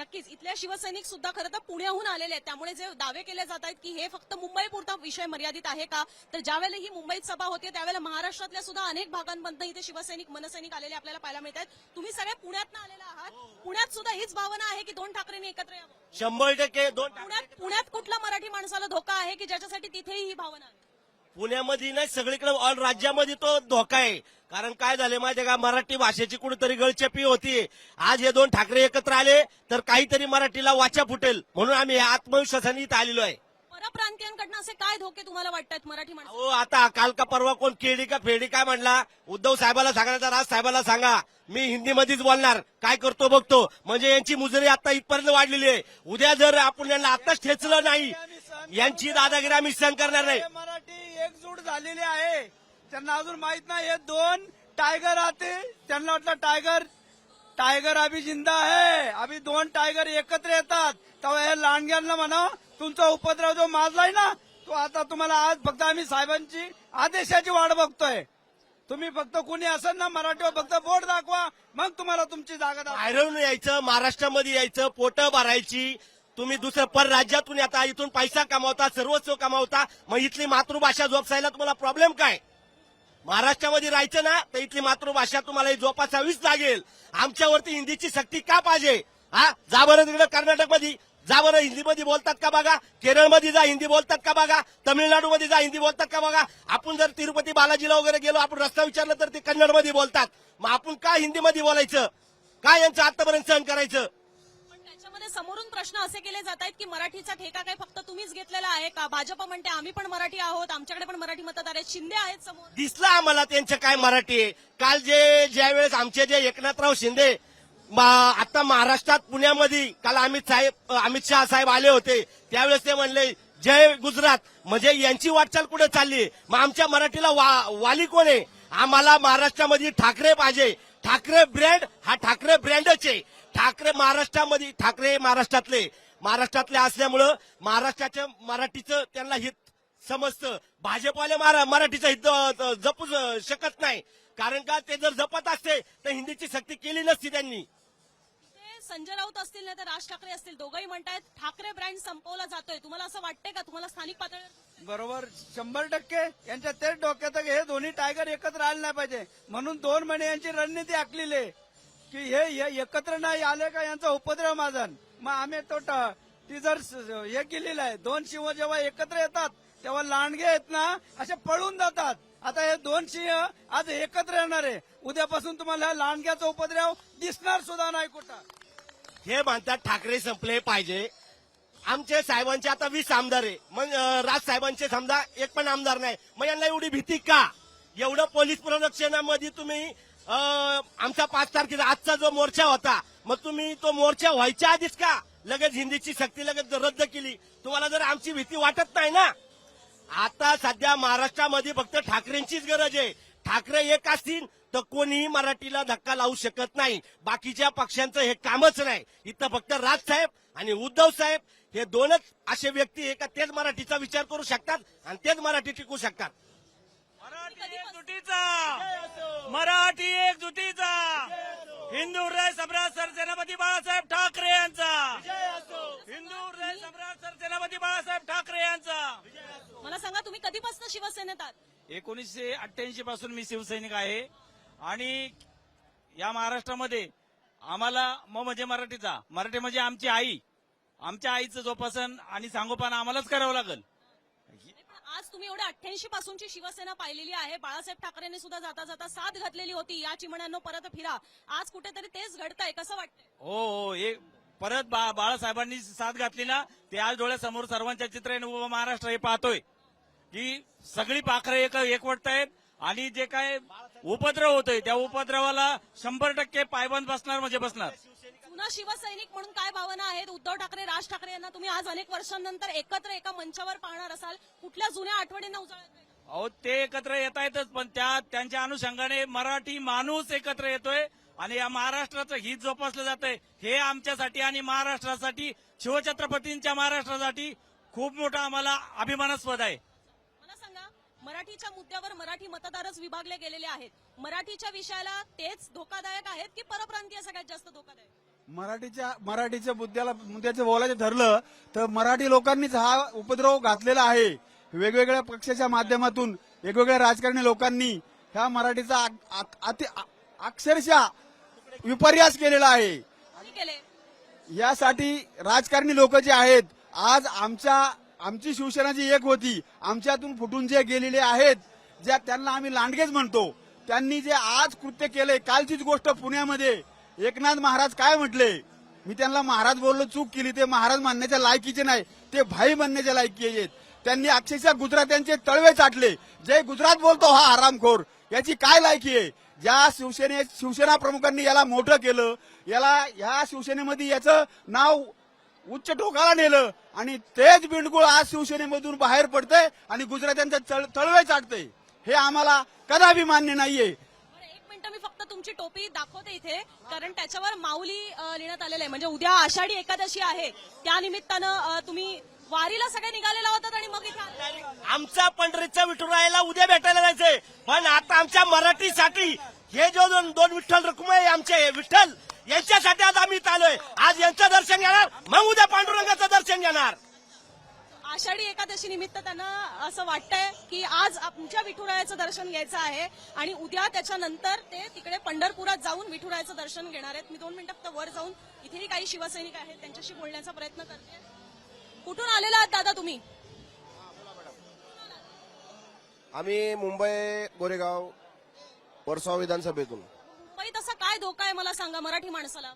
नक्कीच. इथले शिवसैनिक सुद्धा खरं तर पुण्याहून आलेले आहेत. त्यामुळे जे दावे केले जात आहेत की हे फक्त मुंबई पुरता विषय मर्यादित आहे का? तर ज्यावेळेला ही मुंबईत सभा होते त्यावेळेला महाराष्ट्रातल्या सुद्धा अनेक भागांमधनं इथे शिवसैनिक मनसैनिक आलेले आपल्याला पाहायला मिळत आहेत. तुम्ही सगळे पुण्यात आलेला आहात. पुण्यात सुद्धा हीच भावना आहे की दोन ठाकरेंनी एकत्र यावं. शंभर टक्के दोन पुण्यात पुण्यात कुठल्या मराठी माणसाला धोका आहे की ज्याच्यासाठी तिथेही ही भावना आहे? पुण्यामध्ये नाही सगळीकडे ऑल राज्यामध्ये तो धोका आहे. कारण काय झाले माहितीये का? मराठी भाषेची कुठेतरी गळचेपी होती. आज हे दोन ठाकरे एकत्र आले तर काहीतरी मराठीला वाचा फुटेल. म्हणून आम्ही आत्मविश्वासाने इथं आलेलो आहे. परप्रांतीयांकडनं असे काय धोके तुम्हाला वाटतात मराठी माणसं हो आता काल का परवा कोण केडी का फेडी काय म्हणला? उद्धव साहेबाला सांगण्याचा राज साहेबाला सांगा. मी हिंदीमध्येच बोलणार. काय करतो बघतो. म्हणजे यांची मुजरी आता इथपर्यंत वाढलेली आहे. उद्या जर आपण यांना आताच ठेचलं नाही यांची दादागिरी आम्ही सहन करणार नाही. सूट झालेली आहे. त्यांना अजून माहीत नाही. हे दोन टायगर आते त्यांना वाटलं टायगर टायगर अभि जिंदा आहे. अभि दोन टायगर एकत्र येतात. तेव्हा हे लांडग्यांना म्हणा तुमचा उपद्रव जो माजलाय ना तो आता तुम्हाला आज फक्त आम्ही साहेबांची आदेशाची वाट बघतोय. तुम्ही फक्त कुणी असेल ना मराठीवर फक्त बोट दाखवा. मग तुम्हाला तुमची जागा दाखवा बाहेरून यायचं महाराष्ट्रामध्ये यायचं पोट भरायची तुम्ही दुसरं परराज्यातून येता इथून पैसा कमावता सर्वस्व कमावता मग इथली मातृभाषा जोपासायला तुम्हाला प्रॉब्लेम काय? महाराष्ट्रामध्ये राहायचं ना तर इथली मातृभाषा तुम्हाला जोपासावीच लागेल. आमच्यावरती हिंदीची सक्ती का पाहिजे? हा? जा बरं तिकडे कर्नाटकमध्ये. जा बरं हिंदीमध्ये बोलतात का बघा? केरळमध्ये जा हिंदी बोलतात का बघा? तमिळनाडूमध्ये जा हिंदी बोलतात का बघा? आपण जर तिरुपती बालाजीला वगैरे गेलो आपण रस्ता विचारलं तर ते कन्नडमध्ये बोलतात. मग आपण का हिंदीमध्ये बोलायचं? का यांचं आतापर्यंत सहन करायचं? समोरून प्रश्न असे केले जात आहेत की मराठीचा ठेका काय फक्त तुम्हीच घेतलेला आहे का? भाजप म्हणते आम्ही पण मराठी आहोत आमच्याकडे पण मराठी मतदार आहेत. शिंदे आहेत समोर. दिसलं आम्हाला त्यांचं काय मराठी आहे? काल जे ज्यावेळेस आमचे जे एकनाथराव शिंदे आता महाराष्ट्रात पुण्यामध्ये काल अमित साहेब अमित शहा साहेब आले होते. त्यावेळेस ते म्हणले जय गुजरात. म्हणजे यांची वाटचाल कुठे चालली मग आमच्या मराठीला वा- वाली कोण आहे? आम्हाला महाराष्ट्रामध्ये ठाकरे पाहिजे. ठाकरे ब्रँड हा ठाकरे ब्रँडच आहे. ठाकरे महाराष्ट्रामध्ये ठाकरे महाराष्ट्रातले महाराष्ट्रातले असल्यामुळं महाराष्ट्राच्या मराठीचं त्यांना हित समजतं. भाजपवाले महारा- मराठीचं हित जपू शकत नाही. कारण का? ते जर जपत असते तर हिंदीची सक्ती केली नसती त्यांनी. ते संजय राऊत असतील नाही तर राज ठाकरे असतील दोघंही म्हणतायत ठाकरे ब्रँड संपवला जातोय. तुम्हाला असं वाटतंय का? तुम्हाला स्थानिक पातळीवर बरोबर. शंभर टक्के. यांच्या तेच डोक्यात हे दोन्ही टायगर एकत्र आले नाही पाहिजे. म्हणून दोन महिने यांची रणनीती आखलेली आहे. की हे हे एकत्र नाही आले का यांचा उपद्रव माझन मग आम्ही तो ती जर हे केलेलं आहे दोन शिव जेव्हा एकत्र येतात तेव्हा लांडगे आहेत ना असे पळून जातात. आता हे दोन सिंह आज एकत्र येणार आहे. उद्यापासून तुम्हाला लांडग्याचा उपद्रव दिसणार सुद्धा नाही कुठं. हे म्हणतात ठाकरे संपले पाहिजे. आमचे साहेबांचे आता वीस आमदार आहे. मग राज साहेबांचे समजा एक पण आमदार नाही. मग यांना एवढी भीती का? एवढं पोलीस प्रदक्षिणामध्ये तुम्ही आमचा पाच तारखेचा आजचा जो मोर्चा होता मग तुम्ही तो मोर्चा व्हायच्या आधीच का? लगेच हिंदीची शक्ती लगेच रद्द केली तुम्हाला जर आमची भीती वाटत नाही ना? आता सध्या महाराष्ट्रामध्ये फक्त ठाकरेंचीच गरज आहे. ठाकरे एक असतील तर कोणीही मराठीला धक्का लावू शकत नाही. बाकीच्या पक्षांचं हे कामच नाही. इथं फक्त राजसाहेब आणि उद्धव साहेब हे दोनच असे व्यक्ती आहे का तेच मराठीचा विचार करू शकतात आणि तेच मराठी टिकू शकतात. मराठी एकजुटीचा. हिंदू हृदय सम्राट सरसेनापती बाळासाहेब ठाकरे यांचा. हिंदू हृदय सम्राट सरसेनापती बाळासाहेब ठाकरे यांचा. मला सांगा तुम्ही कधीपासून शिवसेनेत आहात? एकोणीसशे अठ्ठ्याऐंशी पासून मी शिवसैनिक आहे. आणि या महाराष्ट्रामध्ये आम्हाला म म्हणजे मराठीचा. मराठी म्हणजे आमची आई. आमच्या आईचं जोपासन आणि सांगोपान आम्हालाच करावं लागेल. आज तुम्ही एवढ्या अठ्ठ्याऐंशी पासूनची शिवसेना पाहिलेली आहे. बाळासाहेब ठाकरेंनी सुद्धा जाता जाता साथ घातलेली होती. या चिमण्यांनो परत फिरा. आज कुठेतरी तेच घडतंय. कसं वाटतंय? हो हो एक परत बा- बाळासाहेबांनी साथ घातली ना ते आज डोळ्यासमोर सर्वांच्या चित्र आहे उभं महाराष्ट्र हे पाहतोय. की सगळी पाखरं एक एकवटत आहेत आणि जे काय उपद्रव होतोय. त्या उपद्रवाला शंभर टक्के पायबंद बसणार म्हणजे बसणार. जुना शिवसैनिक म्हणून काय भावना आहेत? उद्धव ठाकरे राज ठाकरे यांना तुम्ही आज अनेक वर्षांनंतर एकत्र एका मंचावर पाहणार असाल. कुठल्या जुन्या आठवणींना उजाळत अहो ते एकत्र येत आहेतच पण त्या त्यांच्या अनुषंगाने मराठी माणूस एकत्र येतोय आणि या महाराष्ट्राचं हित जोपासलं जातंय. हे आमच्यासाठी आणि महाराष्ट्रासाठी शिवछत्रपतींच्या महाराष्ट्रासाठी खूप मोठा आम्हाला अभिमानास्पद आहे. मराठीच्या मुद्द्यावर मराठी मतदारच विभागले गेलेले आहेत. मराठीच्या विषयाला तेच धोकादायक आहेत की परप्रांतीय सगळ्यात जास्त धोकादायक? मराठीच्या मराठीच्या मुद्द्याला मुद्द्याचं बोलायचं ठरलं तर मराठी लोकांनीच हा उपद्रव घातलेला आहे. वेगवेगळ्या पक्षाच्या माध्यमातून वेगवेगळ्या राजकारणी लोकांनी ह्या मराठीचा अति अक्षरशः विपर्यास केलेला आहे. यासाठी राजकारणी लोक जे आहेत आज आमच्या आमची शिवसेना जी एक होती. आमच्यातून फुटून जे गेलेले आहेत ज्या त्यांना आम्ही लांडगेच म्हणतो. त्यांनी जे आज कृत्य केले कालचीच गोष्ट पुण्यामध्ये. एकनाथ महाराज काय म्हटले? मी त्यांना महाराज बोललो चूक केली. ते महाराज मानण्याच्या लायकीचे नाही ते भाई बनण्याच्या लायकी आहेत. त्यांनी अक्षरशः गुजरात्यांचे तळवे चाटले. जे गुजरात बोलतो हा आरामखोर याची काय लायकी आहे? ज्या शिवसेने शिवसेना प्रमुखांनी याला मोठं केलं याला ह्या शिवसेनेमध्ये याचं नाव उच्च टोकाला नेलं आणि तेच बिंडगुळ आज शिवसेनेमधून बाहेर पडतंय आणि गुजरात्यांचे तळ- तळवे चाटतंय. हे आम्हाला कदापि मान्य नाहीये. बरं, एक मिनिट मी फक्त तुमची टोपी दाखवते इथे कारण त्याच्यावर माऊली लिहिण्यात आलेलं आहे. म्हणजे उद्या आषाढी एकादशी आहे. त्या निमित्तानं तुम्ही वारीला सगळे निघालेला होतात आणि मग इथे. आमचा पंढरीचा विठुरायाला उद्या भेटायला जायचंय. पण आता आमच्या मराठीसाठी हे जो दोन दोन विठ्ठल रुक्मिणी आमचे. हे विठ्ठल यांच्यासाठी आज आम्ही आलोय. आज यांचं दर्शन घेणार मग उद्या पांडुरंगाचं दर्शन घेणार. आषाढी एकादशी निमित्त त्यांना असं वाटतंय की आज आमच्या विठुरायाचं दर्शन घ्यायचं आहे आणि उद्या त्याच्यानंतर ते तिकडे पंढरपुरात जाऊन विठुरायाचं दर्शन घेणार आहेत. मी दोन मिनिटं फक्त वर जाऊन इथेही काही शिवसैनिक आहेत त्यांच्याशी बोलण्याचा प्रयत्न करते. कुठून आलेला आहात दादा तुम्ही? आम्ही मुंबई गोरेगाव वर्सोवा विधानसभेतून. मुंबईत असा काय धोका आहे मला सांगा मराठी माणसाला?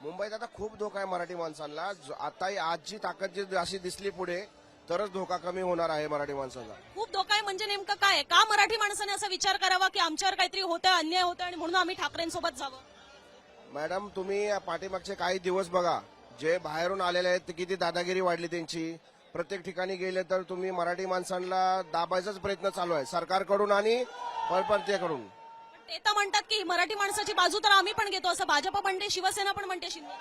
मुंबईत आता खूप धोका आहे मराठी माणसांना. ज- आता आजची ताकद जी अशी दिसली पुढे तरच धोका कमी होणार आहे मराठी माणसाचा. खूप धोका आहे म्हणजे नेमकं काय आहे? का मराठी माणसाने असा विचार करावा की आमच्यावर काहीतरी होतं अन्याय होतं आणि म्हणून आम्ही ठाकरेंसोबत जावं? मॅडम तुम्ही पाठीमागचे काही दिवस बघा. जे बाहेरून आलेले आहेत ते किती दादागिरी वाढली त्यांची. प्रत्येक ठिकाणी गेले तर तुम्ही मराठी माणसांना दाबायचाच प्रयत्न चालू आहे. सरकारकडून आणि परप्रांतीयकडून ते तर म्हणतात की मराठी माणसाची बाजू तर आम्ही पण घेतो असं भाजप म्हणते शिवसेना पण म्हणते शिंदे.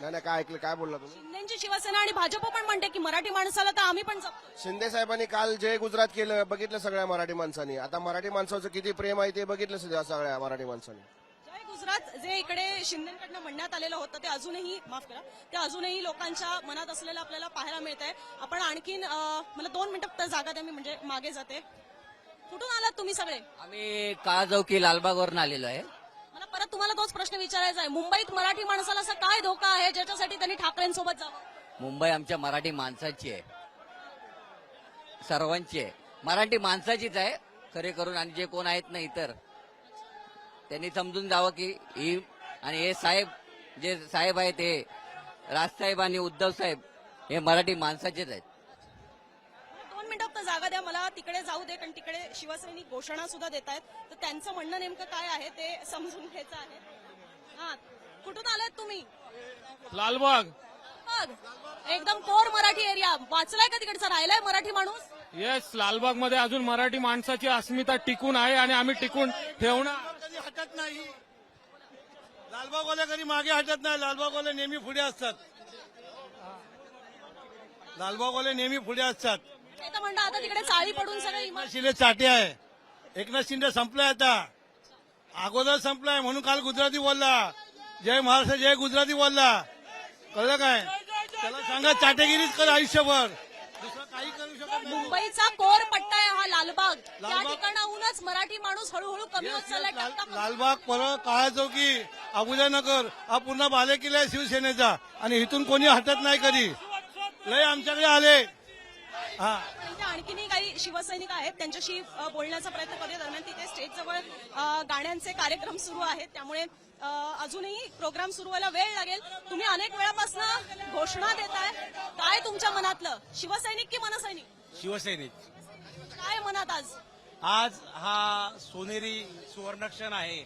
नाही नाही काय ऐकलं काय बोलला तुम्ही? शिंदेची शिवसेना आणि भाजप पण म्हणते की मराठी माणसाला तर आम्ही पण जपतो शिंदे साहेबांनी काल जे गुजरात केलं बघितलं सगळ्या मराठी माणसांनी. आता मराठी माणसाचं किती प्रेम आहे ते बघितलं सगळ्या सगळ्या मराठी माणसांनी. जय गुजरात जे इकडे शिंदेकडनं म्हणण्यात आलेलं होतं ते अजूनही माफ करा ते अजूनही लोकांच्या मनात असलेलं आपल्याला पाहायला मिळत आहे आपण आणखीन अं, मला दोन मिनिटं फक्त जागा द्या मी म्हणजे मागे जाते. कुठून आलात तुम्ही सगळे? आम्ही काळाचौकी लालबागवरून आलेलो आहे. मला परत तुम्हाला तोच प्रश्न विचारायचा आहे. मुंबईत मराठी माणसाला असा काय धोका आहे ज्याच्यासाठी त्यांनी ठाकरेंसोबत जावं? मुंबई आमच्या मराठी माणसाची आहे. सर्वांची आहे. मराठी माणसाचीच आहे. खरे करून आणि जे कोण आहेत ना इतर त्यांनी समजून जावं की ही आणि हे साहेब जे साहेब आहेत हे राजसाहेब आणि उद्धव साहेब हे मराठी माणसाचेच आहेत. जागा द्या मला तिकडे जाऊ दे कारण तिकडे शिवसैनिक घोषणा सुद्धा देत आहेत तर त्यांचं म्हणणं नेमकं काय आहे ते समजून घ्यायचं आहे. हा. कुठून आलात तुम्ही? लालबाग. बघ एकदम कोर मराठी एरिया. वाचलाय का तिकडचा? राहिलाय मराठी माणूस? येस लालबागमध्ये अजून मराठी माणसाची अस्मिता टिकून आहे आणि आम्ही टिकून ठेवणार. कधी हटत नाही. लालबागवाले कधी मागे हटत नाही. लालबागवाले नेहमी पुढे असतात. लालबागवाले नेहमी पुढे असतात. ते तर म्हणतात आता तिकडे चाळी पडून सगळं एकनाथ इमारत शिंदे चाटे आहे. एकनाथ शिंदे संपलाय आता. अगोदर संपलाय म्हणून काल गुजराती बोलला. जय महाराष्ट्र जय गुजराती बोलला. कळलं काय? त्याला सांगा चाटेगिरीच कर आयुष्यभर. दुसरं काही करू शकत नाही. मुंबईचा कोर पट्टा आहे हा लालबाग. त्या लालबाग- ठिकाणाहूनच मराठी माणूस हळूहळू कमी होत चाललाय. लाल- टक्का- लालबाग परळ काळा चौकी अबुजानगर हा पूर्ण बालेकिल्ला आहे शिवसेनेचा. आणि इथून कोणी हटत नाही कधी. लय आमच्याकडे आले. हा. आणखीनही काही शिवसैनिक आहेत. त्यांच्याशी बोलण्याचा प्रयत्न करूया. दरम्यान तिथे स्टेजजवळ अ, गाण्यांचे कार्यक्रम सुरू आहेत. त्यामुळे अजूनही प्रोग्राम सुरू व्हायला वेळ लागेल. तुम्ही अनेक वेळापासून घोषणा देताय. काय तुमच्या मनातलं? शिवसैनिक की मनसैनिक? शिवसैनिक. काय मनात आज? आज हा सोनेरी सुवर्णक्षण आहे.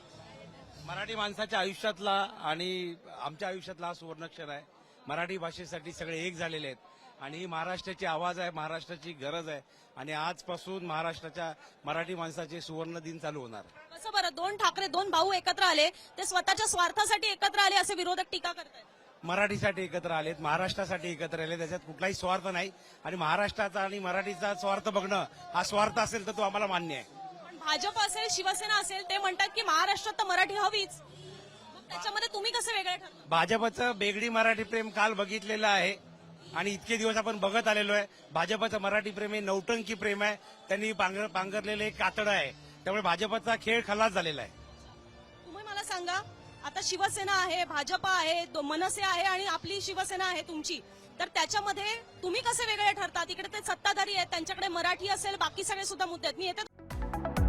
मराठी माणसाच्या आयुष्यातला आणि आमच्या आयुष्यातला हा सुवर्णक्षण आहे. मराठी भाषेसाठी सगळे एक झालेले आहेत. आणि ही महाराष्ट्राची आवाज आहे महाराष्ट्राची गरज आहे. आणि आजपासून महाराष्ट्राच्या मराठी माणसाचे सुवर्ण दिन चालू होणार. कसं बरं? दोन ठाकरे दोन भाऊ एकत्र आले ते स्वतःच्या स्वार्थासाठी एकत्र आले असे विरोधक टीका करतात मराठीसाठी एकत्र आलेत महाराष्ट्रासाठी एकत्र आले त्याच्यात कुठलाही स्वार्थ नाही. आणि महाराष्ट्राचा आणि मराठीचा स्वार्थ बघणं हा स्वार्थ असेल तर तो आम्हाला मान्य आहे. पण भाजप असेल शिवसेना असेल ते म्हणतात की महाराष्ट्रात तर मराठी हवीच. मग त्याच्यामध्ये तुम्ही कसे वेगळे ठरला भाजपचं बेगडी मराठी प्रेम काल बघितलेलं आहे. आणि इतके दिवस आपण बघत आलेलो आहे. भाजपचं मराठी प्रेम हे नौटंकी प्रेम आहे. त्यांनी पांगर पांघरलेलं एक कातडं आहे. त्यामुळे भाजपचा खेळ खलास झालेला आहे. तुम्ही मला सांगा आता शिवसेना आहे भाजप आहे मनसे आहे आणि आपली शिवसेना आहे तुमची. तर त्याच्यामध्ये तुम्ही कसे वेगळे ठरतात इकडे ते सत्ताधारी आहेत त्यांच्याकडे मराठी असेल बाकी सगळे सुद्धा मुद्दे आहेत. मी येते